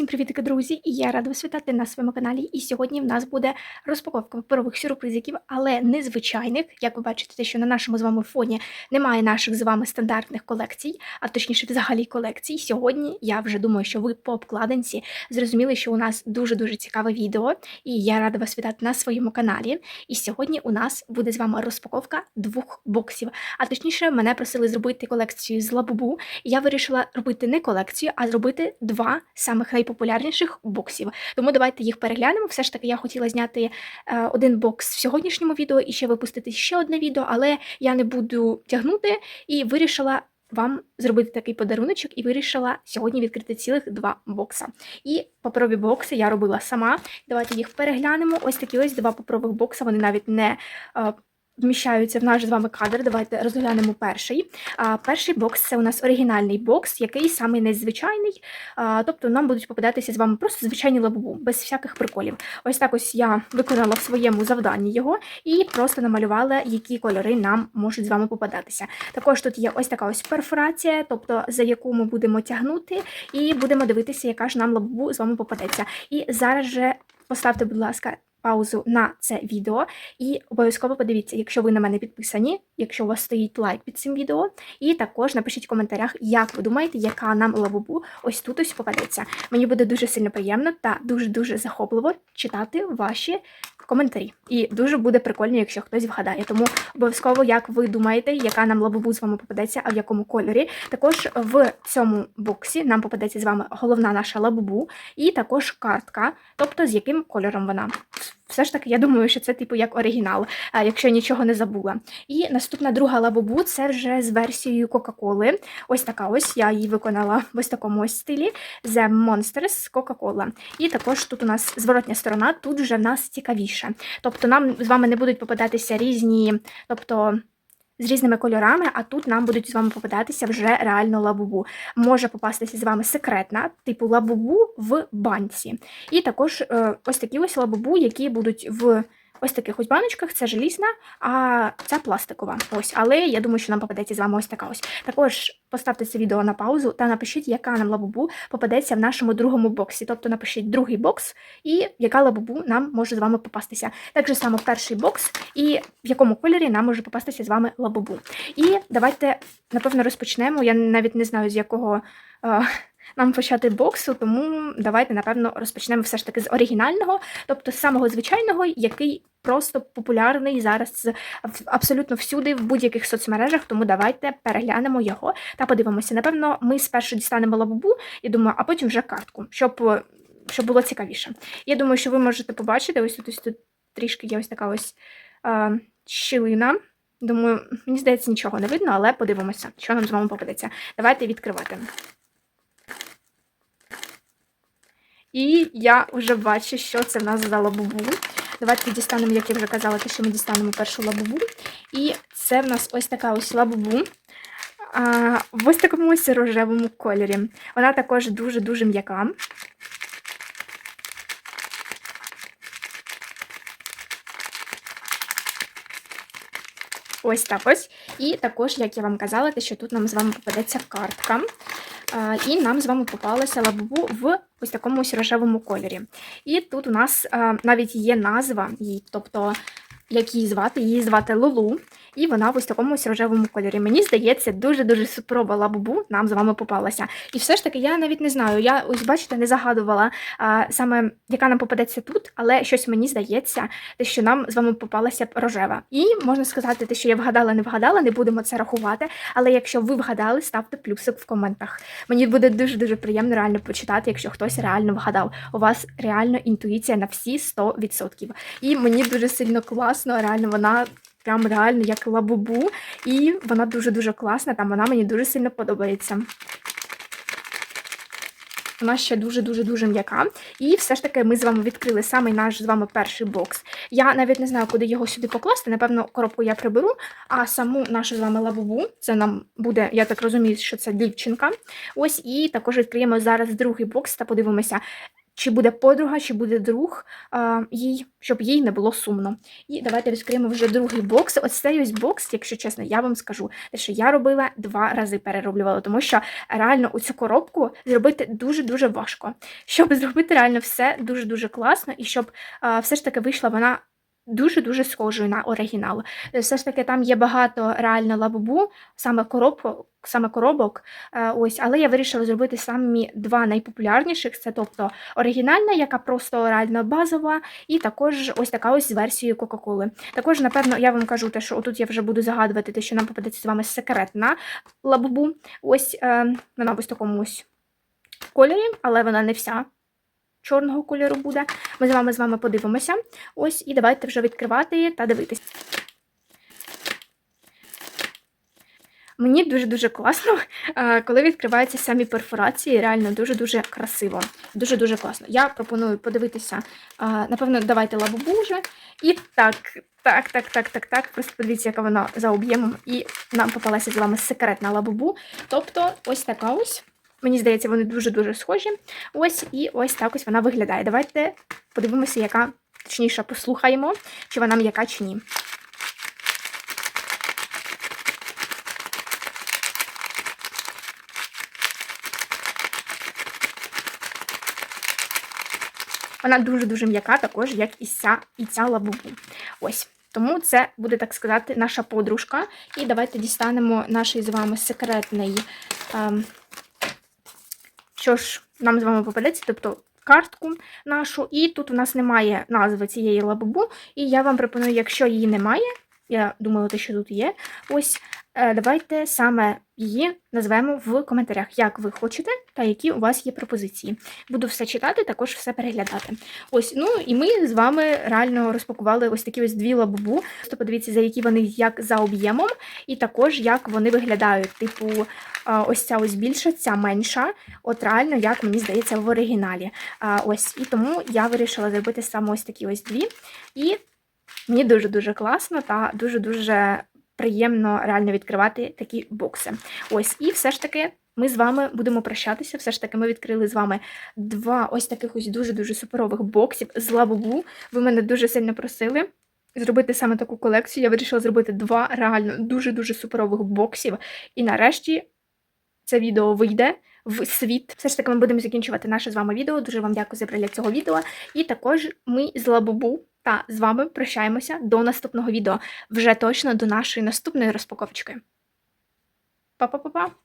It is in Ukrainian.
Всім привітки, друзі! І я рада вас вітати на своєму каналі. І сьогодні в нас буде розпаковка паперових сюрпризиків, але незвичайних. Як ви бачите, те, що на нашому з вами фоні немає наших з вами стандартних колекцій, а точніше, взагалі колекцій. Сьогодні я вже думаю, що ви по обкладинці зрозуміли, що у нас дуже-дуже цікаве відео, і я рада вас вітати на своєму каналі. І сьогодні у нас буде з вами розпаковка двох боксів. А точніше, мене просили зробити колекцію з лабубу. Я вирішила робити не колекцію, а зробити два самих найпопулярніших боксів. Тому давайте їх переглянемо. Все ж таки, я хотіла зняти е, один бокс в сьогоднішньому відео і ще випустити ще одне відео, але я не буду тягнути і вирішила. Вам зробити такий подаруночок і вирішила сьогодні відкрити цілих два бокса. І паперові бокси я робила сама. Давайте їх переглянемо. Ось такі ось два паперових бокси. Вони навіть не е, вміщаються в наш з вами кадр. Давайте розглянемо перший. А, Перший бокс це у нас оригінальний бокс, який самий незвичайний. А, Тобто нам будуть попадатися з вами просто звичайні лабубу, без всяких приколів. Ось так ось я виконала в своєму завданні його і просто намалювала, які кольори нам можуть з вами попадатися. Також тут є ось така ось перфорація, тобто за яку ми будемо тягнути, і будемо дивитися, яка ж нам лабубу з вами попадеться. І зараз же поставте, будь ласка паузу на це відео і обов'язково подивіться, якщо ви на мене підписані, якщо у вас стоїть лайк під цим відео, і також напишіть в коментарях, як ви думаєте, яка нам лабубу ось тут ось попадеться. Мені буде дуже сильно приємно та дуже-дуже захопливо читати ваші коментарі. І дуже буде прикольно, якщо хтось вгадає. Тому обов'язково, як ви думаєте, яка нам лабубу з вами попадеться, а в якому кольорі. Також в цьому боксі нам попадеться з вами головна наша лабубу, і також картка, тобто з яким кольором вона. Все ж таки, я думаю, що це типу як оригінал, якщо я нічого не забула. І наступна друга лабубу це вже з версією Кока-Коли. Ось така ось я її виконала в ось такому ось стилі The Monsters Coca-Cola. І також тут у нас зворотня сторона, тут вже в нас цікавіше. Тобто нам з вами не будуть попадатися різні, тобто з різними кольорами, а тут нам будуть з вами попадатися вже реально лабубу. Може попастися з вами секретна, типу лабубу в банці. І також е, ось такі ось лабубу, які будуть в ось таких ось баночках, це желізна, а ця пластикова. Ось, Але я думаю, що нам попадеться з вами ось така ось. Також поставте це відео на паузу та напишіть, яка нам лабубу попадеться в нашому другому боксі. Тобто напишіть другий бокс і яка лабубу нам може з вами попастися. Так же само перший бокс, і в якому кольорі нам може попастися з вами лабубу. І давайте, напевно, розпочнемо. Я навіть не знаю, з якого. Е, нам почати боксу, тому давайте, напевно, розпочнемо все ж таки з оригінального, тобто з самого звичайного, який просто популярний зараз абсолютно всюди, в будь-яких соцмережах. Тому давайте переглянемо його та подивимося. Напевно, ми спершу дістанемо лабубу і думаю, а потім вже картку, щоб щоб було цікавіше. Я думаю, що ви можете побачити, ось тут ось тут трішки є ось така ось а, щілина. Думаю, мені здається, нічого не видно, але подивимося, що нам з вами попадеться. Давайте відкривати. І я вже бачу, що це в нас за лабубу. Давайте дістанемо, як я вже казала, те, що ми дістанемо першу лабубу. І це в нас ось така ось. А, В ось такому ось рожевому кольорі. Вона також дуже-дуже м'яка. Ось так ось. І також, як я вам казала, те, що тут нам з вами попадеться картка. І нам з вами попалася лабубу в ось такому ось рожевому кольорі. І тут у нас навіть є назва, її, тобто як її звати, її звати Лулу. І вона в ось такому ось рожевому кольорі. Мені здається, дуже-дуже супроба лабубу нам з вами попалася. І все ж таки, я навіть не знаю. Я ось, бачите, не загадувала а, саме, яка нам попадеться тут, але щось мені здається, те, що нам з вами попалася рожева. І можна сказати, те, що я вгадала, не вгадала, не будемо це рахувати. Але якщо ви вгадали, ставте плюсик в коментах. Мені буде дуже-дуже приємно реально почитати, якщо хтось реально вгадав. У вас реально інтуїція на всі 100%. І мені дуже сильно класно, реально вона Прям реально як лабубу. І вона дуже-дуже класна, там вона мені дуже сильно подобається. Вона ще дуже-дуже-дуже м'яка. І все ж таки ми з вами відкрили самий наш з вами перший бокс. Я навіть не знаю, куди його сюди покласти. Напевно, коробку я приберу, а саму нашу з вами лабубу, це нам буде, я так розумію, що це дівчинка. Ось, і також відкриємо зараз другий бокс та подивимося, чи буде подруга, чи буде друг а, їй, щоб їй не було сумно. І давайте відкриємо вже другий бокс. Ось цей ось бокс, якщо чесно, я вам скажу, те, що я робила два рази перероблювала, тому що реально у цю коробку зробити дуже-дуже важко. Щоб зробити реально все дуже-дуже класно, і щоб а, все ж таки вийшла вона. Дуже-дуже схожою на оригінал. Все ж таки, там є багато реально лабубу, саме коробку, саме коробок. Е, Ось, але я вирішила зробити самі два найпопулярніших: це тобто оригінальна, яка просто реально базова, і також ось така ось з версією Кока-Коли. Також, напевно, я вам кажу те, що отут я вже буду загадувати те, що нам попадеться з вами секретна лабубу. Ось е, вона ось такому ось кольорі, але вона не вся. Чорного кольору буде. Ми з вами з вами подивимося. Ось, і давайте вже відкривати та дивитись. Мені дуже-дуже класно, е, коли відкриваються самі перфорації, реально дуже-дуже красиво. Дуже-дуже класно. Я пропоную подивитися, е, напевно, давайте лабубу вже. І так, так, так, так, так, так. Просто подивіться, яка вона за об'ємом. І нам попалася з вами секретна лабубу. Тобто, ось така ось. Мені здається, вони дуже-дуже схожі. Ось і ось так ось вона виглядає. Давайте подивимося, яка, точніше, послухаємо, чи вона м'яка, чи ні. Вона дуже-дуже м'яка, також, як і ця, і ця лабубу. Ось. Тому це буде, так сказати, наша подружка. І давайте дістанемо наш з вами секретний. Ем, що ж нам з вами попадеться, тобто картку нашу. І тут у нас немає назви цієї лабубу. І я вам пропоную, якщо її немає, я думала, те, що тут є. Ось давайте саме її назвемо в коментарях, як ви хочете, та які у вас є пропозиції. Буду все читати, також все переглядати. Ось, ну і ми з вами реально розпакували ось такі ось дві лабубу. Просто подивіться, за які вони як за об'ємом, і також як вони виглядають. Типу, ось ця ось більша, ця менша. От реально, як мені здається, в оригіналі. Ось, і тому я вирішила зробити саме ось такі ось дві. І Мені дуже-дуже класно та дуже-дуже приємно реально відкривати такі бокси. Ось, і все ж таки. Ми з вами будемо прощатися. Все ж таки, ми відкрили з вами два ось таких ось дуже-дуже суперових боксів з лабубу. Ви мене дуже сильно просили зробити саме таку колекцію. Я вирішила зробити два реально дуже-дуже суперових боксів. І нарешті це відео вийде в світ. Все ж таки, ми будемо закінчувати наше з вами відео. Дуже вам дякую за перегляд цього відео. І також ми з лабубу та з вами прощаємося до наступного відео. Вже точно до нашої наступної розпаковочки. Па-па-па-па!